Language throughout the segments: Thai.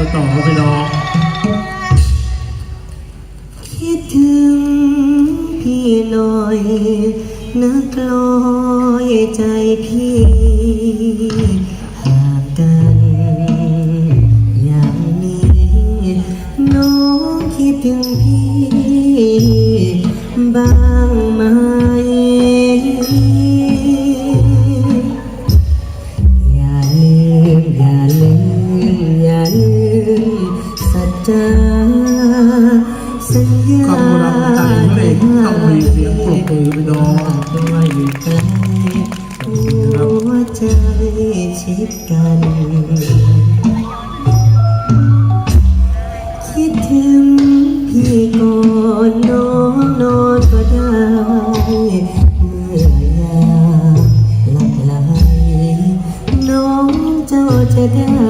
กันต่อครับพี่น้อง คิดถึงพี่หน่อยนักลอยใจพี่ห่างกันอย่างนี้ น้องคิดถึงพี่ เสียงปรบมือพี่น้องตัวอยู่ใกล้หัวใจชิดกัน คิดถึงพี่ก่อนน้องนอนก็ได้เมื่อยามหลับไหลน้องเจ้าจะได้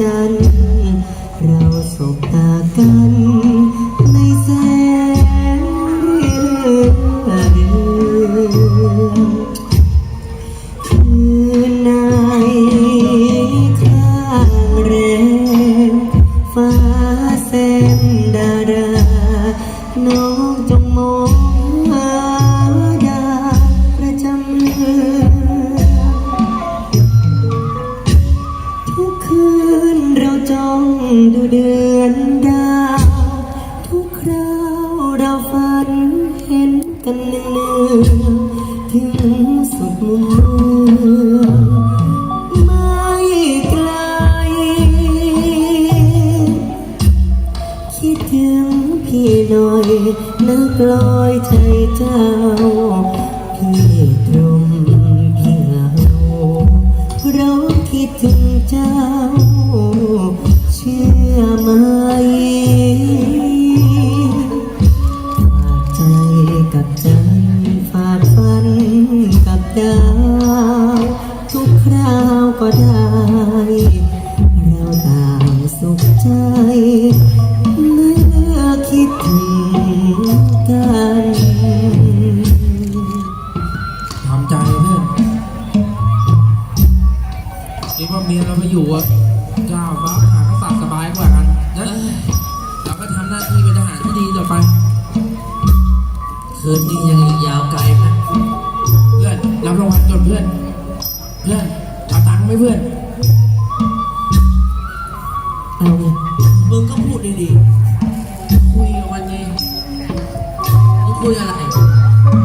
จันทร์เราสบตากันในแสงเดือนคืนไหนข้างแรมฟ้าแสงดาราน้อง ดูเดือนดาว ทุกคราวเราฝันเห็นกันเนืองถึงสุดมุมเมืองไม่ไกล คิดถึงพี่หน่อยนักลอยใจเจ้า ก็ได้ เราต่างสุขใจเมื่อคิดถึงกันทำใจเพื่อนคิดว่าเมียเราไปอยู่อะเจ้าฟ้าหากษัตริย์สบายกว่ากันนะเราก็ทำหน้าที่เป็นทหารที่ดีต่อไป คืนนี้ยังอีกยาวไกลนะเพื่อนรับรางวัลก่อนเพื่อน เพื่อน ไหมเพื่อน เอาเนี่ยมึงก็พูดดีๆ คุยกับมันไงมึงคุยอะไร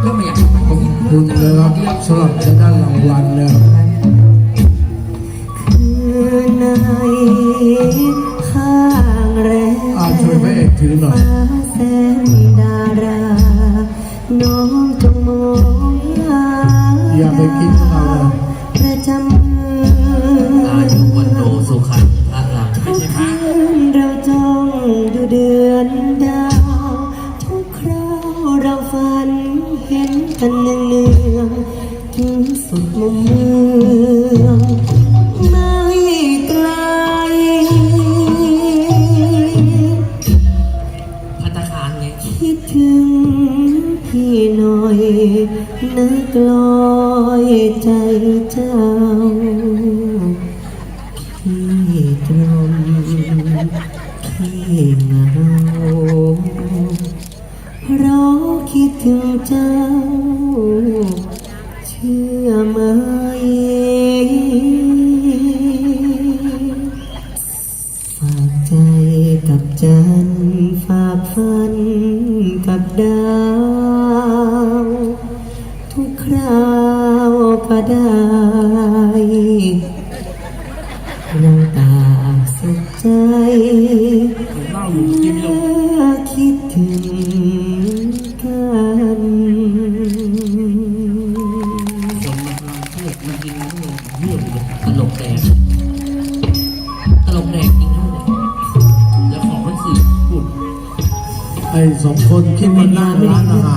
ก็ไม่อยากไปขอบคุณนะครับสำหรับทางด้านรางวัลนะครับคืนไหนข้างแรมอ่าช่วยพระเอกถือหน่อยฟ้าแสงดารา น้องจงมองหาอย่าไปคิดเอา สุดมุมเมืองไม่ไกล พัตตาคารไงคิดถึงพี่หน่อยนักลอยใจเจ้าพี่ตรงพี่เหงาเพราะคิดถึงเจ้าากใจกับจันทร์ฝากฝันกับดาว ทุกคราวก็ได้เราต่างสุขใจผมเล่าอยู่กินลงเมื่อคิดถึง ไอ้สองคนคิดว่านั่งร้านอาหาร